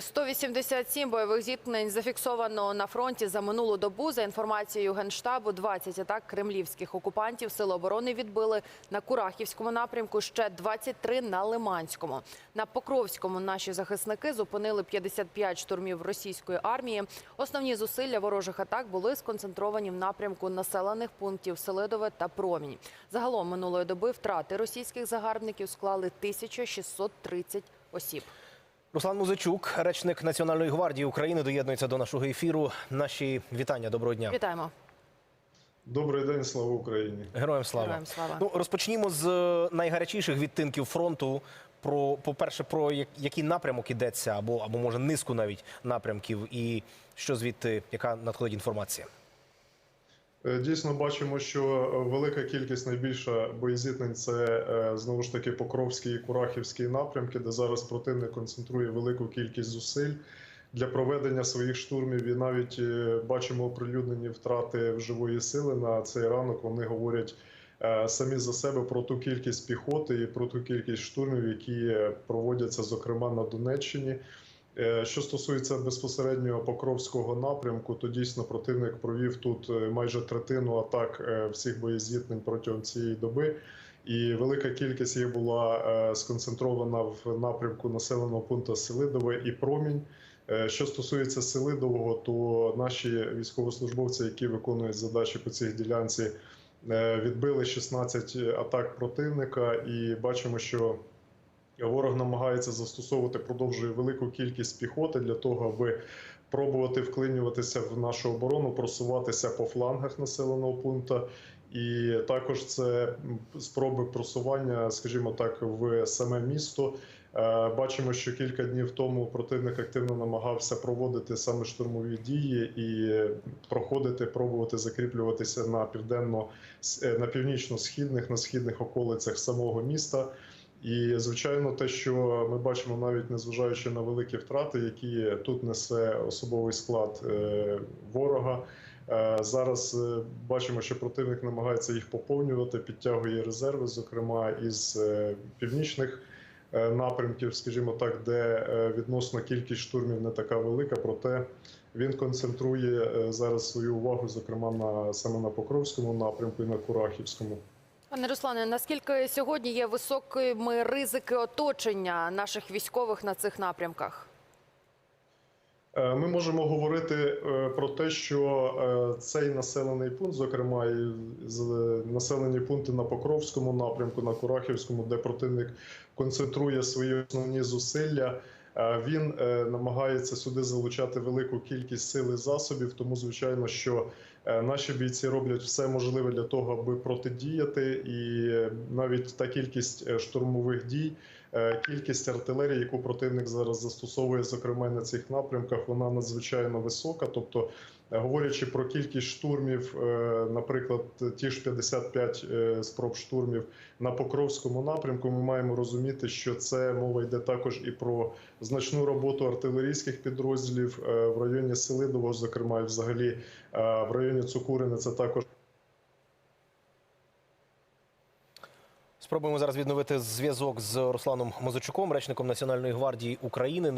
187 бойових зіткнень зафіксовано на фронті за минулу добу. За інформацією генштабу, 20 атак кремлівських окупантів сили оборони відбили на Курахівському напрямку. Ще 23 на Лиманському. На Покровському наші захисники зупинили 55 штурмів російської армії. Основні зусилля ворожих атак були сконцентровані в напрямку населених пунктів Селидове та Промінь. Загалом минулої доби втрати російських загарбників склали 1630 осіб. Руслан Музичук, речник Національної гвардії України, доєднується до нашого ефіру. Наші вітання. Доброго дня. Вітаємо. Добрий день, слава Україні. Героям слава. Героям слава. Ну розпочнімо з е, найгарячіших відтинків фронту. Про по-перше, про як- який напрямок ідеться, або або може низку навіть напрямків, і що звідти, яка надходить інформація. Е, Дійсно бачимо, що велика кількість найбільша боєзітнень це е, знову ж таки Покровський і Курахівський напрямки, де зараз противник концентрує велику кількість зусиль для проведення своїх штурмів. І навіть е, бачимо оприлюднені втрати живої сили на цей ранок. Вони говорять е, самі за себе про ту кількість піхоти і про ту кількість штурмів, які е, проводяться, зокрема на Донеччині. Е, Що стосується безпосередньо Покровського напрямку, то дійсно противник провів тут е, майже третину атак е, всіх боєзіткнень протягом цієї доби. І велика кількість їх була сконцентрована в напрямку населеного пункту Селидове і Промінь. Що стосується Селидового, то наші військовослужбовці, які виконують задачі по цій ділянці, відбили 16 атак противника, і бачимо, що Ворог намагається застосовувати, продовжує велику кількість піхоти для того, аби пробувати вклинюватися в нашу оборону, просуватися по флангах населеного пункту. І також це спроби просування, скажімо так, в саме місто. Е, Бачимо, що кілька днів тому противник активно намагався проводити саме штурмові дії і проходити, пробувати закріплюватися на південно е, на північно-східних, на східних околицях самого міста. І звичайно, те, що ми бачимо, навіть незважаючи на великі втрати, які тут несе особовий склад е, ворога. е, Зараз е, бачимо, що противник намагається їх поповнювати, підтягує резерви, зокрема із північних напрямків, скажімо так, де відносно кількість штурмів не така велика, проте він концентрує зараз свою увагу, зокрема на саме на Покровському напрямку і на Курахівському. Пане Руслане, наскільки сьогодні є високими ризики оточення наших військових на цих напрямках? Е, Ми можемо говорити е, про те, що е, цей населений пункт, зокрема, і населені пункти на Покровському напрямку, на Курахівському, де противник концентрує свої основні зусилля. Е, Він е, намагається сюди залучати велику кількість сил і засобів. Тому, звичайно, що е, наші бійці роблять все можливе для того, аби протидіяти, і навіть та кількість штурмових дій, кількість артилерії, яку противник зараз застосовує, зокрема на цих напрямках, вона надзвичайно висока. Тобто, е, говорячи про кількість штурмів, е, наприклад, ті ж 55 е, спроб штурмів на Покровському напрямку, ми маємо розуміти, що це мова йде також і про значну роботу артилерійських підрозділів е, в районі Селидового, зокрема, і взагалі е, в районі Цукурини. Це також. Спробуємо зараз відновити зв'язок з Русланом Мозочуком, речником Національної гвардії України.